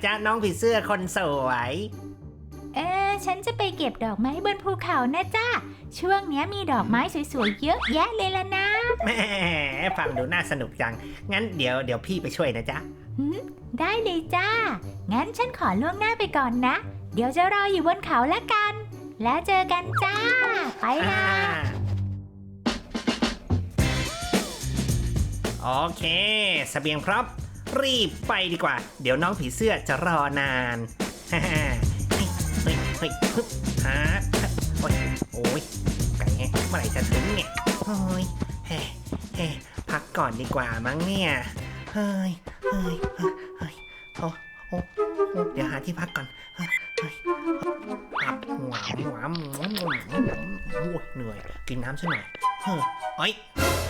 ไปไหนล่ะจ๊ะน้องผีเสื้อคนสวย เออฉันจะไปเก็บดอกไม้บนภูเขานะจ้าช่วงเนี้ยมีดอกไม้สวยๆเยอะแยะเลยละนะแหม่ฟังดูน่าสนุกจัง งั้นเดี๋ยวเดี๋ยวพี่ไปช่วยนะจ๊ะ หืมได้เลยจ้า งั้นฉันขอล่วงหน้าไปก่อนนะ เดี๋ยวจะรออยู่บนเขาละกัน แล้วเจอกันจ้า ไปนะอ่าโอเคสเสบียงพร้อม รีบไปดีกว่า เดี๋ยวน้องผีเสื้อจะรอนานฮ่าฮ่าเฮ้ยเฮ้ยเฮ้ยฮึบหาโอ้ยโอ้ยไก่แฮะเมื่อไหร่จะถึงเนี่ยโอ้ยเฮ้เฮ้พักก่อนดีกว่ามั้งเนี่ยเฮ้ยเฮ้ยเฮ้ยเฮ้ยโอ้โอ้โอ้เดี๋ยวหาที่พักก่อนเฮ้ย เฮ้ยอับหัวหัวโอ้ยเหนื่อย กินน้ำซะหน่อยเฮ้ยเอ้ย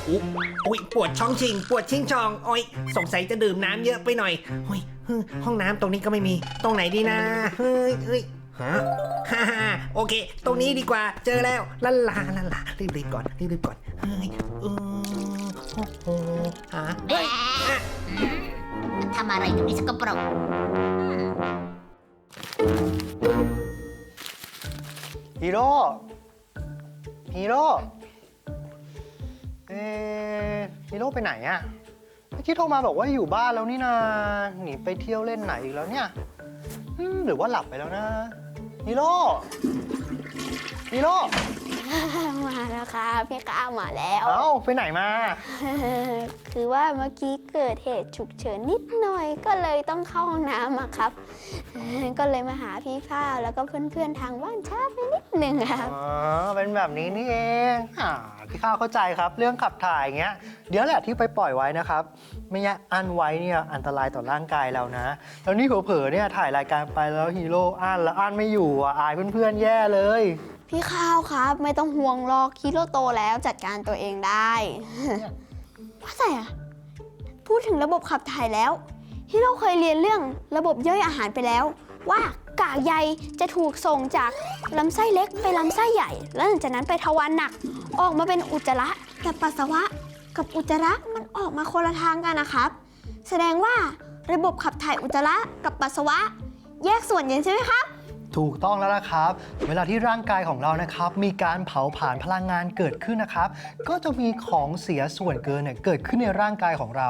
อุ๊ยอุ๊ยปวดช่องชิง ปวดชิงชองโอ้ยสงสัยจะดื่มน้ำเยอะไปหน่อยเฮ้ยเฮ้ยห้องน้ำตรงนี้ก็ไม่มี ตรงไหนดีนะ เฮ้ยเฮ้ยฮะฮ่าฮ่าโอเค ตรงนี้ดีกว่า เจอแล้วลาลาลาลารีบรีบก่อน รีบรีบก่อน เฮ้ยเออโอ้โหฮะเฮ้ยอะทำอะไรอยู่นี่สกปรก ฮีโร่ฮีโร่เอฮีโร่ไปไหนอะเมื่อกี้โทรมาบอกว่าอยู่บ้านแล้วนี่นาหนีไปเที่ยวเล่นไหนอีกแล้วเนี่ยอืมหรือว่าหลับไปแล้วนะฮีโร่ฮีโร่ มาแล้วครับพี่ก้าวมาแล้ว เอ้าไปไหนมา คือว่าเมื่อกี้เกิดเหตุฉุกเฉินนิดหน่อยก็เลยต้องเข้าห้องน้ำอะครับ ก็เลยมาหาพี่ข้าวแล้วก็เพื่อนๆทางบ้านช้าไปนิดหนึ่งครับ อ๋อ เป็นแบบนี้นี่เองอ่าพี่ข้าวเข้าใจครับเรื่องขับถ่ายอย่างเงี้ย เดี๋ยวแหละที่ไปปล่อยไว้นะครับ ไม่งั้นอันไว้เนี่ยอันตรายต่อร่างกายเรานะ แล้วนี่เผลอๆเนี่ยถ่ายรายการไปแล้วฮีโร่อันแล้วอันไม่อยู่อะอายเพื่อนๆแย่เลย พี่ข้าวครับ ไม่ต้องห่วงหรอกคิโลโตแล้วจัดการตัวเองได้ว่าแต่พูดถึงระบบขับถ่ายแล้วฮิโร่เคยเรียนเรื่องระบบย่อยอาหารไปแล้ว ว่ากากใยจะถูกส่งจากลำไส้เล็กไปลำไส้ใหญ่ แล้วหลังจากนั้นไปทวารหนัก ออกมาเป็นอุจจาระแต่ปัสสาวะ กับอุจจาระมันออกมาคนละทางกันนะครับ แสดงว่าระบบขับถ่ายอุจจาระกับปัสสาวะ แยกส่วนกันใช่ไหมครับ ถูกต้องแล้วล่ะครับ เวลาที่ร่างกายของเรานะครับ มีการเผาผลาญพลังงานเกิดขึ้นนะครับ ก็จะมีของเสียส่วนเกินเนี่ยเกิดขึ้นในร่างกายของเรา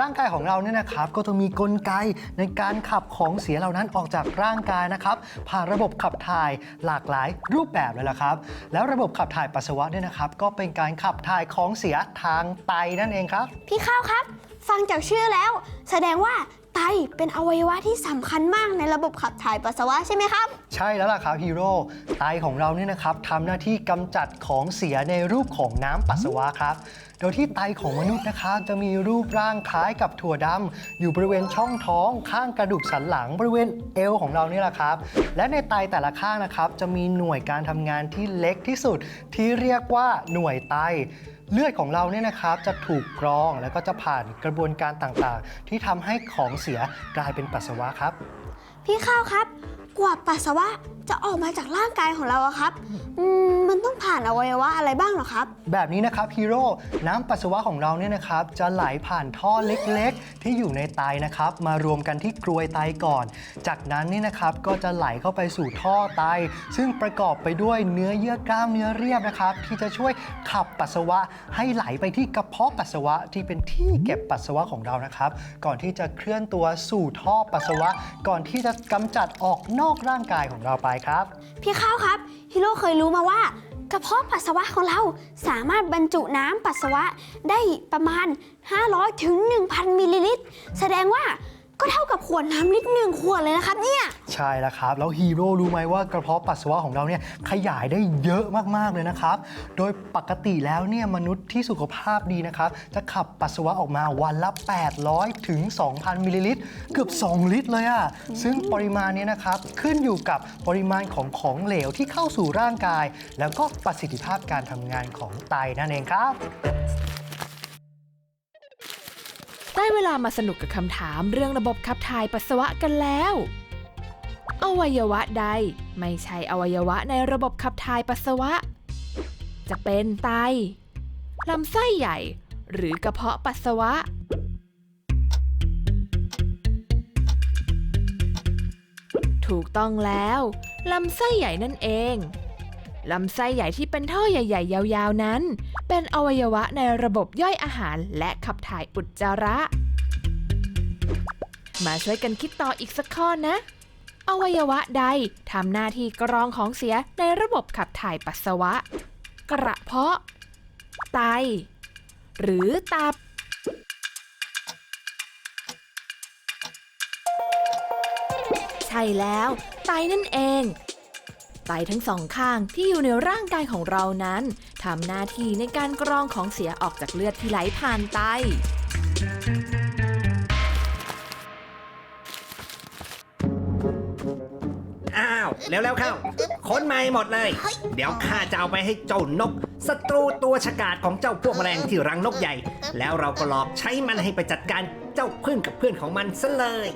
ร่างกายของเราเนี่ยนะครับ ก็จะมีกลไกในการขับของเสียเหล่านั้นออกจากร่างกายนะครับ ผ่านระบบขับถ่ายหลากหลายรูปแบบเลยละครับ แล้วระบบขับถ่ายปัสสาวะเนี่ยนะครับ ก็เป็นการขับถ่ายของเสียทางไตนั่นเองครับ พี่ข้าวครับ ฟังจากชื่อแล้ว แสดงว่า ไตเป็นอวัยวะที่สำคัญมากในระบบขับถ่ายปัสสาวะใช่ไหมครับ ใช่แล้วล่ะครับฮีโร่ไตของเราเนี่ยนะครับทำหน้าที่กำจัดของเสียในรูปของน้ำปัสสาวะครับ โดยที่ไตของมนุษย์นะครับจะมีรูปร่างคล้ายกับถั่วดำอยู่บริเวณช่องท้อง ข้างกระดูกสันหลังบริเวณเอวของเรานี่แหละครับ และในไตแต่ละข้างนะครับจะมีหน่วยการทำงานที่เล็กที่สุดที่เรียกว่าหน่วยไต เลือดของเราเนี่ยนะครับจะถูกกรองแล้วก็จะผ่านกระบวนการต่างๆ ที่ทำให้ของเสียกลายเป็นปัสสาวะครับ พี่ข้าวครับ กว่าปัสสาวะจะออกมาจากร่างกายของเราอะครับ อืม มันต้องผ่านอวัยวะอะไรบ้างเหรอครับ แบบนี้นะครับฮีโร่น้ำปัสสาวะของเราเนี่ยนะครับจะไหลผ่านท่อเล็กๆ ที่อยู่ในไตนะครับมารวมกันที่กรวยไตก่อน จากนั้นนี่นะครับก็จะไหลเข้าไปสู่ท่อไต ซึ่งประกอบไปด้วยเนื้อเยื่อกล้ามเนื้อเรียบนะครับที่จะช่วยขับปัสสาวะให้ไหลไปที่กระเพาะปัสสาวะที่เป็นที่เก็บปัสสาวะของเรานะครับก่อนที่จะเคลื่อนตัวสู่ท่อปัสสาวะ ก่อนที่จะกำจัดออกนอกร่างกายของเราไปครับ พี่ข้าวครับ ฮิโร่เคยรู้มาว่ากระเพาะปัสสาวะของเราสามารถบรรจุน้ำปัสสาวะได้ประมาณ 500ถึง1,000 มิลลิลิตร แสดงว่า ก็เท่ากับขวดน้ำลิตรหนึ่งขวดเลยนะครับเนี่ย ใช่แล้วครับ แล้วฮีโร่รู้ไหมว่ากระเพาะปัสสาวะของเราเนี่ยขยายได้เยอะมากๆเลยนะครับ โดยปกติแล้วเนี่ยมนุษย์ที่สุขภาพดีนะครับ จะขับปัสสาวะออกมาวันละ 800 ถึง 2,000 มิลลิลิตร เกือบ 2 ลิตรเลยอะซึ่งปริมาณเนี้นะครับขึ้นอยู่กับปริมาณของของเหลวที่เข้าสู่ร่างกาย แล้วก็ประสิทธิภาพการทำงานของไตนั่นเองครับ ได้เวลามาสนุกกับคำถามเรื่องระบบขับถ่ายปัสสาวะกันแล้ว อวัยวะใด ไม่ใช่อวัยวะในระบบขับถ่ายปัสสาวะ จะเป็นไตลำไส้ใหญ่ หรือกระเพาะปัสสาวะ ถูกต้องแล้วลำไส้ใหญ่นั่นเองลำไส้ใหญ่ที่เป็นท่อใหญ่ ๆ ยาว ๆ นั้น เป็นอวัยวะในระบบย่อยอาหารและขับถ่ายอุจจาระ มาช่วยกันคิดต่ออีกสักข้อนะ อวัยวะใดทำหน้าที่กรองของเสียในระบบขับถ่ายปัสสาวะ กระเพาะ ไต หรือตับใช่แล้ว ไตนั่นเอง ตทั้งสองข้างที่อยู่ในร่างกายของเรานั้นทำหน้าที่ในการกรองของเสียออกจากเลือดที่ไหลผ่านไตอ้าวแล้วแล้วๆเข้าค้นมาให้หมดเลย เดี๋ยวข้าจะเอาไปให้เจ้านกศัตรูตัวฉกาจของเจ้าพวกแมลงที่รังนกใหญ่ แล้วเราก็หลอกใช้มันให้ไปจัดการเจ้าเพื่อนกับเพื่อนของมันซะเลย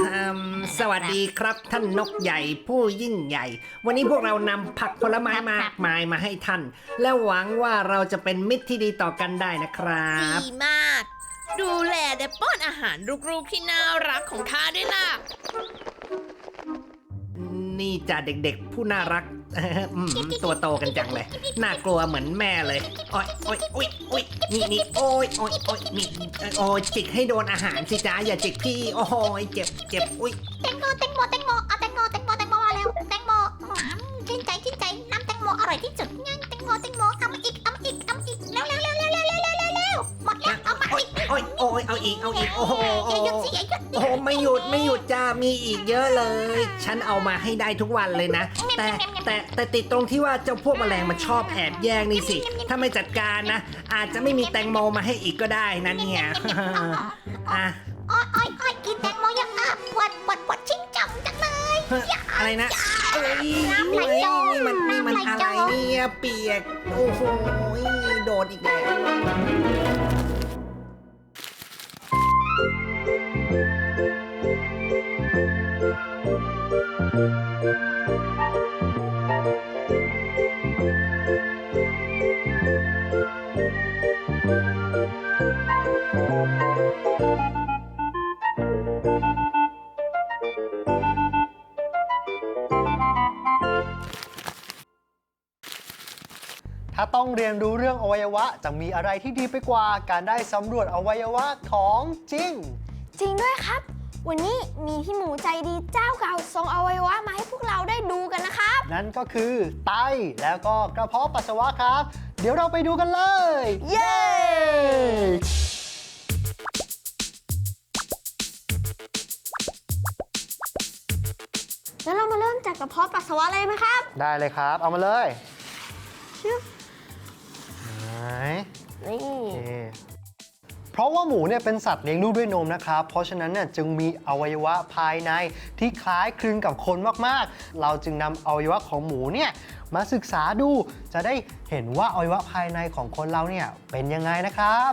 อืมสวัสดีครับท่านนกใหญ่ผู้ยิ่งใหญ่ วันนี้พวกเรานำผักผลไม้มากมายมาให้ท่าน และหวังว่าเราจะเป็นมิตรที่ดีต่อกันได้นะครับ ดีมาก ดูแลและป้อนอาหารลูกๆที่น่ารักของข้าด้วยล่ะ นี่จ้ะเด็กๆ ผู้น่ารัก อืมตัวโตกันจังเลย น่ากลัวเหมือนแม่เลยโอ้ยโอ้ยโอ้ยโอ้ยนี่นี่โอ้ยโอ้ยโอ้ยนี่โอ้ยจิกให้โดนอาหารสิจ้าอย่าจิกพี่ โอ้ยเจ็บเจ็บอุ้ยแตงโมแตงโมแตงโมเอาแตงโมแตงโมแตงโมมาแล้วแตงโมชื่นใจชื่นใจน้ำแตงโมอร่อยที่สุดงั้นแตงโมแตงโมเอามอีกเอามอีกเอามอีกแล้วแล้วแล้วแล้วแล้วแล้วแล้วหมดแล้วเอาอีกโอ้ยโอ้ยเอาอีกเอาอีกโอ้โหอย่าหยุดสิอย่าหยุ ไม่หยุดไม่หยุดจ้ามีอีกเยอะเลย ฉันเอามาให้ได้ทุกวันเลยนะ แต่แต่แต่ติดตรงที่ว่าเจ้าพวกแมลงมันชอบแอบแย่งนี่สิ ถ้าไม่จัดการนะ อาจจะไม่มีแตงโมมาให้อีกก็ได้นะเนี่ยอะอ้อยอ้อยอ้อยกินแตงโมยังอะปวดปวดปวดชิงจังจังเลยเฮ้ยอะไรนะเอ้ยน้ำไหลโจรนี่มันนี่มันน้ำไหลอะไรโจรเนี่ยเปียกโอ้โหโดนอีกแล้ว เรียนรู้เรื่องอวัยวะ จะมีอะไรที่ดีไปกว่า การได้สำรวจอวัยวะของจริง จริงด้วยครับ วันนี้มีพี่หมูใจดีเจ้าเก่าส่งอวัยวะมาให้พวกเราได้ดูกันนะครับ นั่นก็คือไตแล้วก็กระเพาะปัสสาวะครับ เดี๋ยวเราไปดูกันเลย เย้ แล้วเรามาเริ่มจากกระเพาะปัสสาวะเลยไหมครับ ได้เลยครับ เอามาเลย ชึบไหน นี่โอเคเพราะว่าหมูเนี่ยเป็นสัตว์เลี้ยงลูกด้วยนมนะครับ เพราะฉะนั้นเนี่ยจึงมีอวัยวะภายในที่คล้ายคลึงกับคนมากๆ เราจึงนำอวัยวะของหมูเนี่ยมาศึกษาดูจะได้เห็นว่าอวัยวะภายในของคนเราเนี่ยเป็นยังไงนะครับ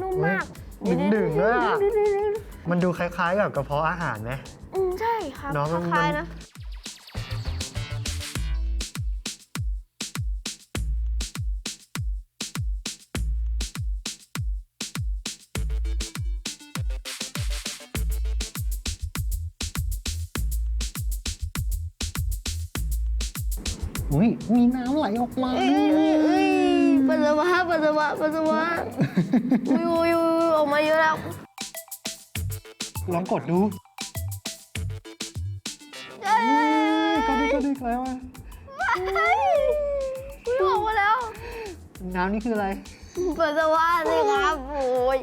นุ่มมากดึงดึงๆด้วยอะ มันดูคล้ายๆกับกระเพาะอาหารไหม อืมใช่ครับเนอะมันคล้ายๆนะ มีน้ำไหลออกมาเอ้ยเอ้ยเอ้ยปัสสาวะปัสสาวะปัสสาวะอุ้ยอุ้ยอุ้ยออกมาเยอะแล้ว ลองกดดูเอ้ยกดดิกดดิแล้วอะเฮ้ยอุ้ยออกมาแล้ว น้ำนี่คืออะไร ปัสสาวะสิครับโอ้ย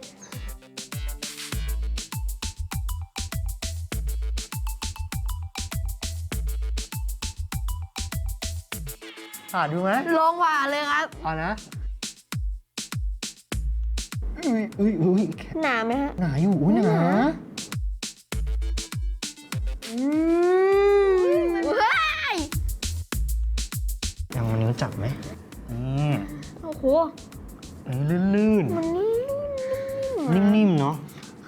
หาดูไหมลองหวานเลยครับเอานะอุ้ยอุ้ยอุ้ยหนาไหมฮะหนาอยู่อุ้ยหนาอืมเฮ้ยยังมันนิ้วจับไหมนี่โอ้โหอันนี้ลื่นมันนี่ๆนิ่มๆเนาะ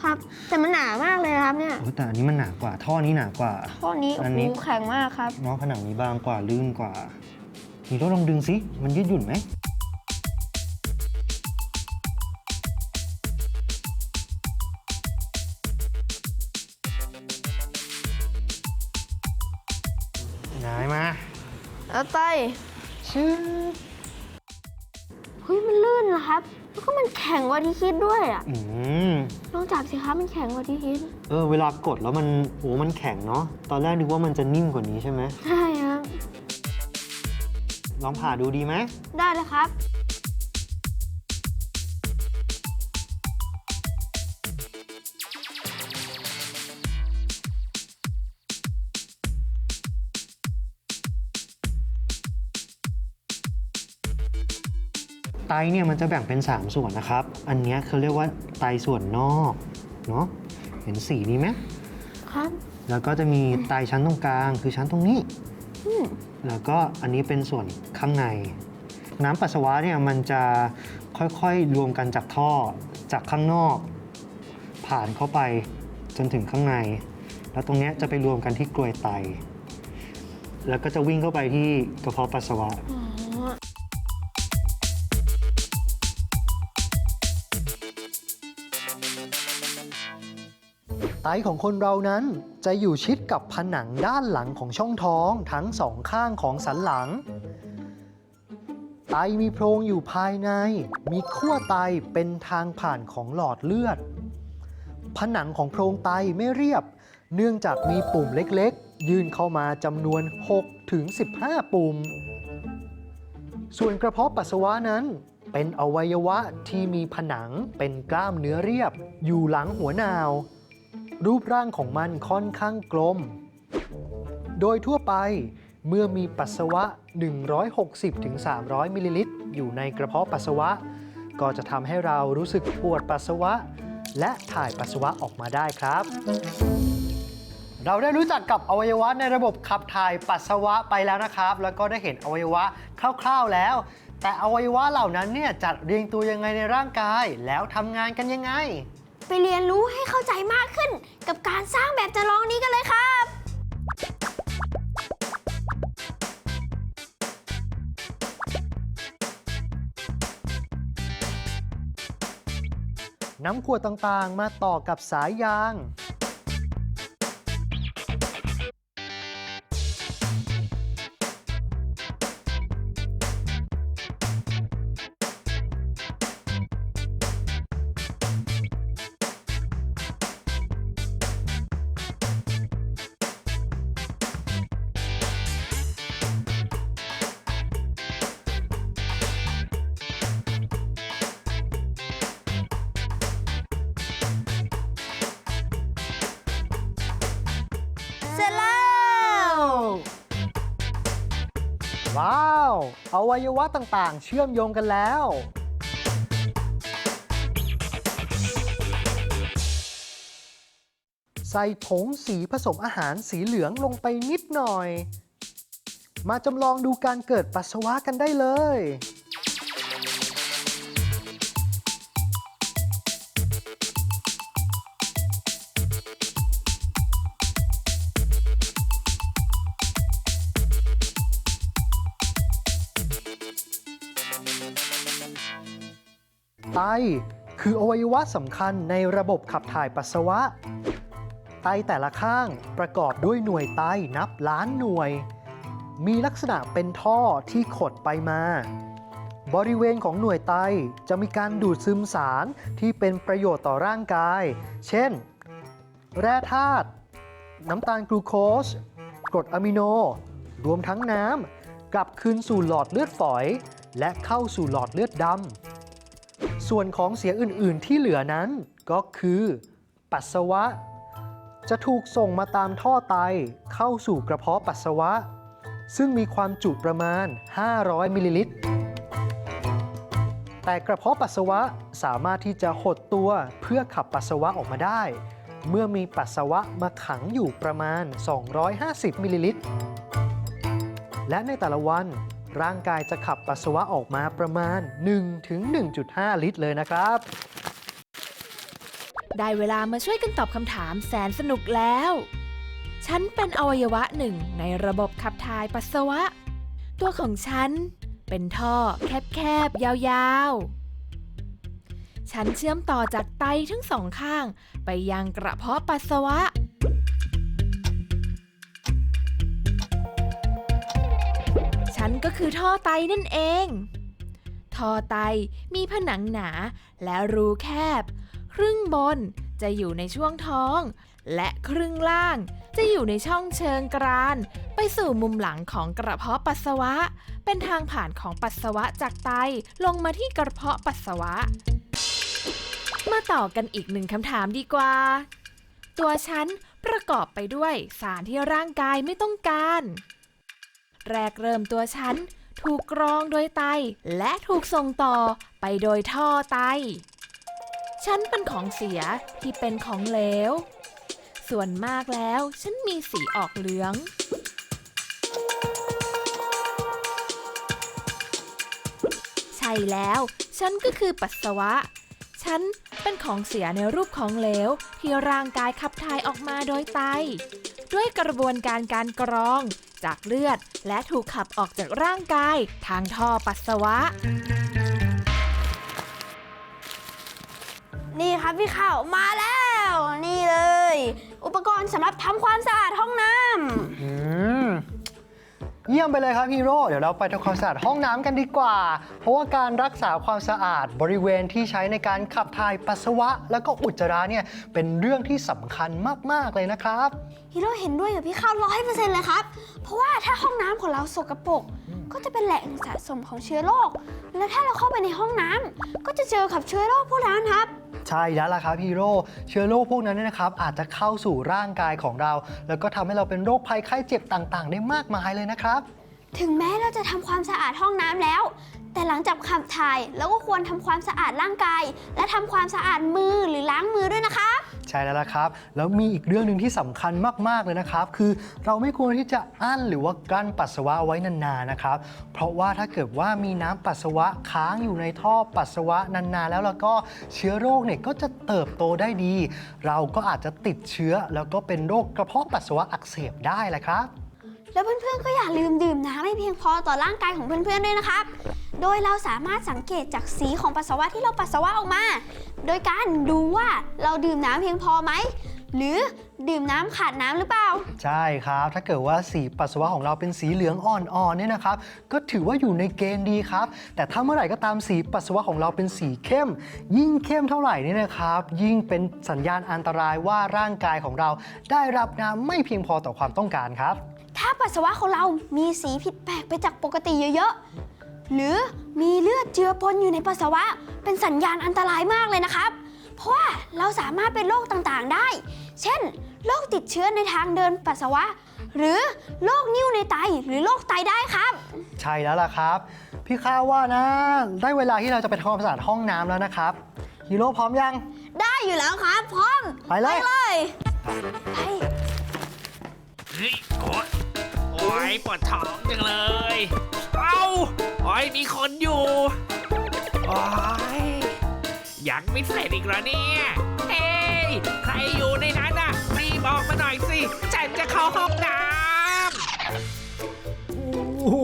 ครับ แต่มันหนามากเลยนะครับเนี่ยโอ้ยแต่อันนี้มันหนากว่า ท่อนี้หนากว่าข้อนี้อัโอ้นโหนี้แข็งมากครับเนาะผนังนี้บางกว่าลื่นกว่า ฮีโร่ลองดึงสิ มันยืดหยุ่นไหม ได้มา เอาไปชื่อเฮ้ยมันลื่นเหรอครับ แล้วก็มันแข็งกว่าที่คิดด้วยอะอืลองจับสิครับมันแข็งกว่าที่คิด เออ เวลากดแล้วมัน โอ้ มันแข็งเนาะ ตอนแรกนึกว่ามันจะนิ่มกว่านี้ใช่ไหมใช่ ลองผ่าดูดีไหมได้เลยครับ ไตเนี่ยมันจะแบ่งเป็น 3 ส่วนนะครับ อันเนี้ยเขาเรียกว่าไตส่วนนอกเนาะเห็นสีนี้ไหมครับ แล้วก็จะมีไตชั้นตรงกลางคือชั้นตรงนี้ แล้วก็อันนี้เป็นส่วนข้างใน น้ำปัสสาวะเนี่ยมันจะค่อยๆรวมกันจากท่อจากข้างนอก ผ่านเข้าไปจนถึงข้างใน แล้วตรงนี้จะไปรวมกันที่กรวยไต แล้วก็จะวิ่งเข้าไปที่กระเพาะปัสสาวะ ไตของคนเรานั้นจะอยู่ชิดกับผนังด้านหลังของช่องท้องทั้งสองข้างของสันหลัง ไตมีโพรงอยู่ภายใน มีขั้วไตเป็นทางผ่านของหลอดเลือด ผนังของโพรงไตไม่เรียบ เนื่องจากมีปุ่มเล็กๆ ยื่นเข้ามาจำนวน 6 ถึง 15 ปุ่ม ส่วนกระเพาะปัสสาวะนั้นเป็นอวัยวะที่มีผนังเป็นกล้ามเนื้อเรียบ อยู่หลังหัวนาว รูปร่างของมันค่อนข้างกลม โดยทั่วไปเมื่อมีปัสสาวะ 160-300 มิลลิลิตร อยู่ในกระเพาะปัสสาวะ ก็จะทำให้เรารู้สึกปวดปัสสาวะ และถ่ายปัสสาวะออกมาได้ครับ เราได้รู้จักกับอวัยวะในระบบขับถ่ายปัสสาวะไปแล้วนะครับ แล้วก็ได้เห็นอวัยวะคร่าวๆแล้ว แต่อวัยวะเหล่านั้นเนี่ยจัดเรียงตัวยังไงในร่างกาย แล้วทำงานกันยังไง ไปเรียนรู้ให้เข้าใจมากขึ้น กับการสร้างแบบจำลองนี้กันเลยครับ น้ำขวดต่างๆ มาต่อกับสายยาง อวัยวะต่างๆ เชื่อมโยงกันแล้ว ใส่ผงสีผสมอาหารสีเหลืองลงไปนิดหน่อย มาจำลองดูการเกิดปัสสาวะกันได้เลย คืออวัยวะสำคัญในระบบขับถ่ายปัสสาวะ ไตแต่ละข้างประกอบด้วยหน่วยไตนับล้านหน่วย มีลักษณะเป็นท่อที่ขดไปมา บริเวณของหน่วยไตจะมีการดูดซึมสารที่เป็นประโยชน์ต่อร่างกาย เช่น แร่ธาตุน้ำตาลกลูโคสกรดอะมิโน รวมทั้งน้ำกลับคืนสู่หลอดเลือดฝอย และเข้าสู่หลอดเลือดดำ ส่วนของเสียอื่น ๆ ที่เหลือนั้นก็คือ ปัสสาวะ จะถูกส่งมาตามท่อไตเข้าสู่กระเพาะปัสสาวะ ซึ่งมีความจุประมาณ 500 มิลลิลิตร แต่กระเพาะปัสสาวะสามารถที่จะหดตัวเพื่อขับปัสสาวะออกมาได้ เมื่อมีปัสสาวะมาขังอยู่ประมาณ 250 มิลลิลิตร และในแต่ละวัน ร่างกายจะขับปัสสาวะออกมาประมาณ 1-1.5 ลิตรเลยนะครับ ได้เวลามาช่วยกันตอบคำถามแสนสนุกแล้ว ฉันเป็นอวัยวะหนึ่งในระบบขับถ่ายปัสสาวะ ตัวของฉัน เป็นท่อแคบๆ ยาวๆ ฉันเชื่อมต่อจากไตทั้งสองข้าง ไปยังกระเพาะปัสสาวะ คือท่อไตนั่นเอง ท่อไตมีผนังหนาและรูแคบ ครึ่งบนจะอยู่ในช่วงท้อง และครึ่งล่างจะอยู่ในช่องเชิงกราน ไปสู่มุมหลังของกระเพาะปัสสาวะ เป็นทางผ่านของปัสสาวะจากไตลงมาที่กระเพาะปัสสาวะ มาต่อกันอีกหนึ่งคำถามดีกว่า ตัวฉันประกอบไปด้วยสารที่ร่างกายไม่ต้องการ แรกเริ่มตัวฉัน ถูกกรองโดยไต และถูกส่งต่อไปโดยท่อไต ฉันเป็นของเสียที่เป็นของเหลว ส่วนมากแล้วฉันมีสีออกเหลืองใช่แล้ว ฉันก็คือปัสสาวะ ฉันเป็นของเสียในรูปของเหลว ที่ร่างกายขับถ่ายออกมาโดยไต ด้วยกระบวนการการกรอง จากเลือด และถูกขับออกจากร่างกาย ทางท่อปัสสาวะ นี่ครับพี่ข่าวมาแล้ว นี่เลย อุปกรณ์สำหรับทำความสะอาดห้องน้ำ อืม เยี่ยมไปเลยครับฮีโร่เดี๋ยวเราไปทำความสะอาดห้องน้ำกันดีกว่า เพราะว่าการรักษาความสะอาดบริเวณที่ใช้ในการขับถ่ายปัสสาวะ แล้วก็อุจจาระเนี่ยเป็นเรื่องที่สำคัญมากๆเลยนะครับ ฮีโร่เห็นด้วยกับพี่ข้าวร้อยเปอร์เซ็นต์เลยครับ เพราะว่าถ้าห้องน้ำของเราสกปรก ก็จะเป็นแหล่งสะสมของเชื้อโรค และถ้าเราเข้าไปในห้องน้ำก็จะเจอกับเชื้อโรคพวกนั้นครับ ใช่แล้วล่ะครับฮีโร่เชื้อโรคพวกนั้นเนยนะครับ อาจจะเข้าสู่ร่างกายของเรา แล้วก็ทำให้เราเป็นโรคภัยไข้เจ็บต่างๆ ได้มากมายเลยนะครับ ถึงแม้เราจะทำความสะอาดห้องน้ำแล้ว แต่หลังจากขับถ่ายเราก็ควรทำความสะอาดร่างกาย และทำความสะอาดมือหรือล้างมือด้วยนะคะ ใช่แล้วล่ะครับ แล้วมีอีกเรื่องหนึ่งที่สำคัญมาก ๆ เลยนะครับ คือเราไม่ควรที่จะอั้นหรือว่ากลั้นปัสสาวะไว้นาน ๆ นะครับ เพราะว่าถ้าเกิดว่ามีน้ำปัสสาวะค้างอยู่ในท่อปัสสาวะนาน ๆ แล้วแล้วก็เชื้อโรคเนี่ยก็จะเติบโตได้ดี เราก็อาจจะติดเชื้อแล้วก็เป็นโรคกระเพาะปัสสาวะอักเสบได้แหละครับ แล้วเพื่อนๆก็อย่าลืมดื่มน้ำให้เพียงพอต่อร่างกายของเพื่อนๆด้วยนะครับ โดยเราสามารถสังเกตจากสีของปัสสาวะที่เราปัสสาวะออกมา โดยการดูว่าเราดื่มน้ำเพียงพอไหม หรือดื่มน้ำขาดน้ำหรือเปล่า ใช่ครับ ถ้าเกิดว่าสีปัสสาวะของเราเป็นสีเหลืองอ่อนๆเนี่ยนะครับ ก็ถือว่าอยู่ในเกณฑ์ดีครับ แต่ถ้าเมื่อไหร่ก็ตามสีปัสสาวะของเราเป็นสีเข้ม ยิ่งเข้มเท่าไหร่เนี่ยนะครับ ยิ่งเป็นสัญญาณอันตรายว่าร่างกายของเรา ได้รับน้ำไม่เพียงพอต่อความต้องการครับ ถ้าปัสสาวะของเรามีสีผิดแปลกไปจากปกติเยอะๆ หรือมีเลือดเจือปนอยู่ในปัสสาวะ เป็นสัญญาณอันตรายมากเลยนะครับ เพราะว่าเราสามารถเป็นโรคต่างๆได้ เช่นโรคติดเชื้อในทางเดินปัสสาวะ หรือโรคนิ่วในไตหรือโรคไตได้ครับ ใช่แล้วล่ะครับ พี่ข้าว่านะ ได้เวลาที่เราจะไปทำความสะอาดห้องน้ำแล้วนะครับฮีโร่พร้อมยัง ได้อยู่แล้วครับ พร้อมไปเลยเลยไปเฮ้ยโอ๊ย โอ้ยปวดท้องจังเลย เอ้าโอ้ยมีคนอยู่โอ้ยยังไม่เสร็จอีกเหรอเนี่ยเฮ้ยใครอยู่ในนั้นน่ะรีบออกมาหน่อยสิฉันจะเข้าห้องน้ำโอ้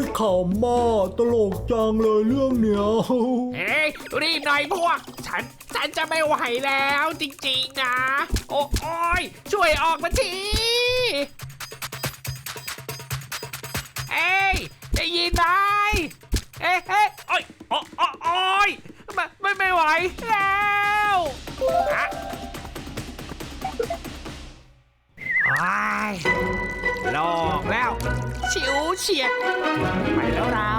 ยขำมากตลกจังเลยเรื่องเนี้ยเฮ้ยรีบหน่อยพวก ฉันฉันจะไม่ไหวแล้วจริงๆนะ โอ้โอยช่วยออกมาทีเอ้ยได้ยินไหมเอ้ยเอ้ยโอ้ยโอ้โอ้โอ้ยไม่ไม่ไม่ไหวแล้วอะโอ้ยโลกแล้ว ชิวเฉียดไปแล้วเรา